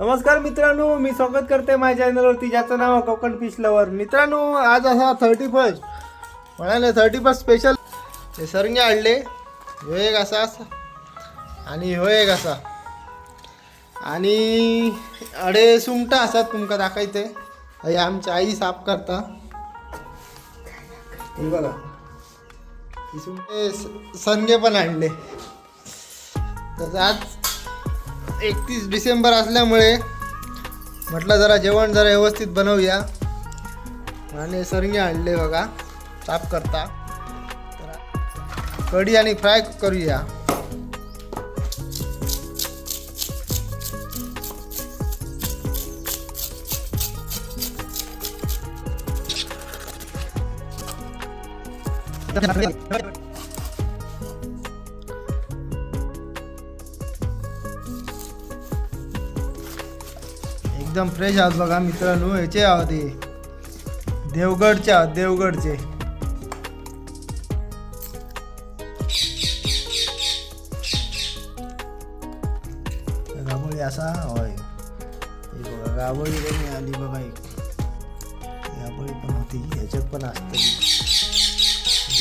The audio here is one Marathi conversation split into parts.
नमस्कार मित्रांनो मी स्वागत करते माझ्या चॅनलवरती ज्याचं नाव आहे कोकण फिश लवर मित्रांनो आज असा थर्टी फर्स्ट म्हणाले थर्टी फर्स्ट स्पेशल हे सरंगे आणले. ह्यो एक असा आणि ह्यो एक असा. आणि अडे सुंगटा असतात तुमका दाखवायचे हे आमची आई साफ करता. बघा. सुंगटे स- संगे पण आणले. तर आज एकतीस डिसेंबर असल्यामुळे म्हटलं जरा जेवण जरा व्यवस्थित बनवूया. आणि सरंगे आणले बघा साफ करता. कढी आणि फ्राय करूया. एकदम फ्रेश आहात बघा मित्रांनो ह्याचे आहात ते देवगडचे आहात देवगडचे. गाबोळी असा होय. बघा गाबोळी पण आली बघा एक. गाबोळी पण होती ह्याच्यात पण असते.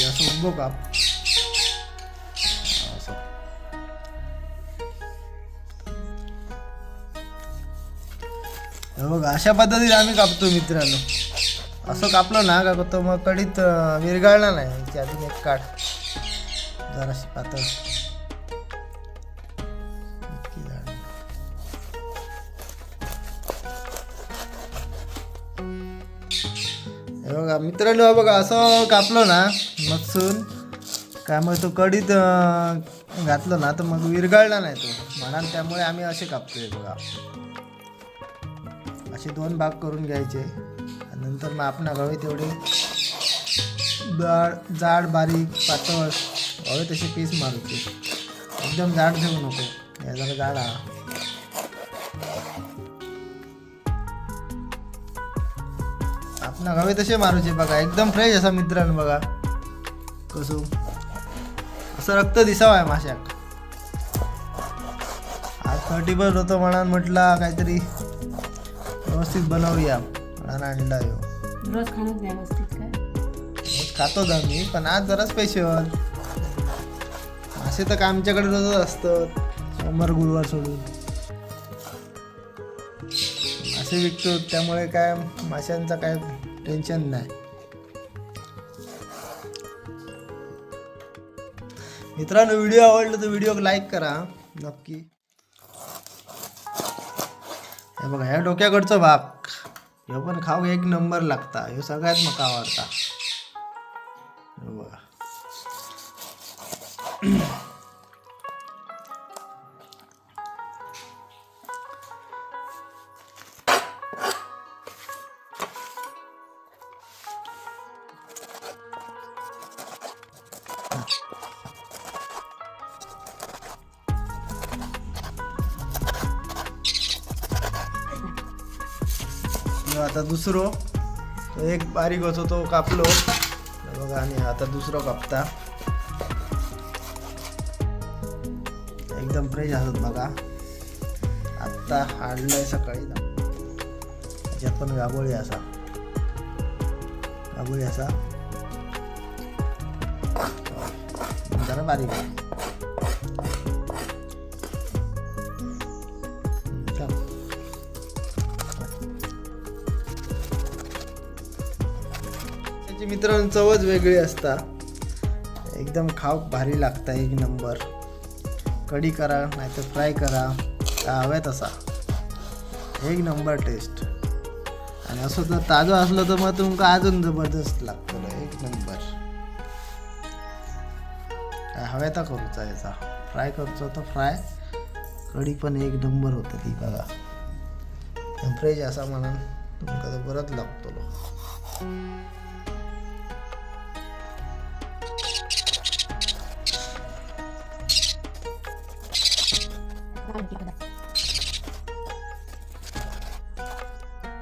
असं उभं काप. बघा अशा पद्धतीने आम्ही कापतो मित्रांनो. असं कापलं ना का तो मग कडीत विरघळणार नाही. याची अजून एक काठ जराशी पातळ. बघा मित्रांनो बघा असं कापलं ना मगसून काय मग तो कडीत घातलं ना तर मग विरघळला नाही तो. म्हणाल त्यामुळे आम्ही असे कापतोय बघा. असे दोन भाग करून घ्यायचे. नंतर मग आपण हवे तेवढे जाड जाड बारीक पातळ हवे तसे पीस मारूचे. एकदम जाड ठेवू नको. याचा जरा जाड हा. आपण हवे तसे मारूचे बघा. एकदम फ्रेश असा मित्रांनो बघा. कसं? असं रक्त दिसावं आहे माशाक. आज थर्टी पण होतं म्हणा म्हटला काहीतरी. व्यवस्थित बनवूया. म्हणून आणला यो. रोज खाणं व्यवस्थित काय? रोज खातोच आम्ही पण आज जरा स्पेशल मासे तर काय आमच्याकडे रोजच असतात सोमवार गुरुवार सोडून. मासे विकतो त्यामुळे काय माशांचं काय टेन्शन नाही. मित्रांनो व्हिडिओ आवडला तर व्हिडिओ लाईक करा. नक्की. हे बघा ह्या डोक्याकडचं भाग. ह्यो पण खाऊ एक नंबर लागता. ह्यो सगळ्यात म्हाका आवडता. बघा. आता दुसरो एक बारीक होतो तो कापलो. बघा आणि आता दुसरो कापता. एकदम फ्रेश असत बघा. आत्ता आणलंय सकाळी. त्याच्यात पण गाबोळी असा. गाबोळी असा. जरा बारीक. त्याची मित्रांनो चवच वेगळी असता. एकदम खाव भारी लागता एक नंबर. कढी करा नाहीतर फ्राय करा. काय हव्या तसा. एक नंबर टेस्ट आणि असं जर ताजं असलं तर मग तुमका अजून जबरदस्त लागतं एक नंबर. काय हव्या तर करूचा याचा. फ्राय करूचा तर फ्राय. कढी पण एक नंबर होतं ती बघा. फ्रेश असा म्हणून तुमका तर बरंच लागतो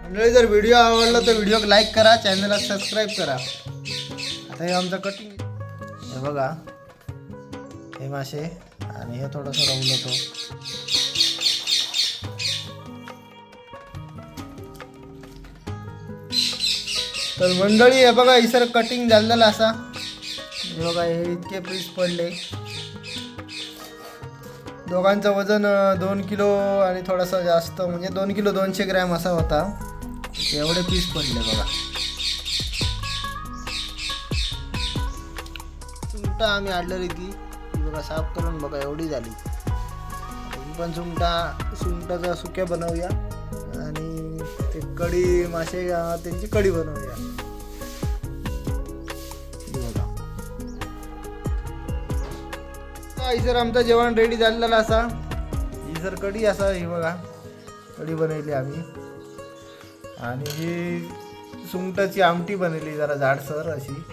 मंडळी जर व्हिडिओ आवडला तर व्हिडिओ लाईक करा चॅनलला सबस्क्राईब करा. आता हे आमचं कटिंग हे बघा. हे मासे आणि हे थोडंसं राहून होतो तर मंडळी हे बघा इसर कटिंग झालेलं असा. हे बघा हे इतके पीस पडले. दोघांचं वजन दोन किलो आणि थोडासा जास्त म्हणजे दोन किलो दोनशे ग्रॅम असा होता. एवढे पीस पडले बघा. सुंगटा आम्ही आणलेली ती. बघा साफ करून बघा एवढी झाली. पण सुंगटा सुंगटाचा सुक्या बनवूया. आणि ते कढी मासे त्यांची कढी बनवूया. ही सर आमचं जेवण रेडी झालेलं असा. ही सर कढी असा ही बघा. कढी बनवली आम्ही. आणि ही सुंगटाची आमटी बनवली जरा जाडसर अशी.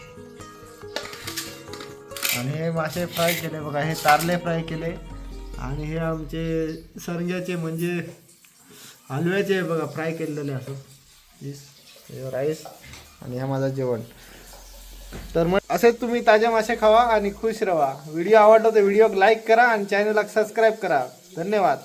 आणि हे मासे फ्राय केले बघा हे तारले फ्राय केले. आणि हे आमचे सरंग्याचे म्हणजे हलव्याचे बघा फ्राय केलेले असं. हे राईस आणि हा माझं जेवण. तर मग असेच तुम्ही ताज्या मासे खावा आणि खुश राहा व्हिडिओ आवडला तर व्हिडिओ लाईक करा आणि चॅनलला सबस्क्राईब करा. धन्यवाद.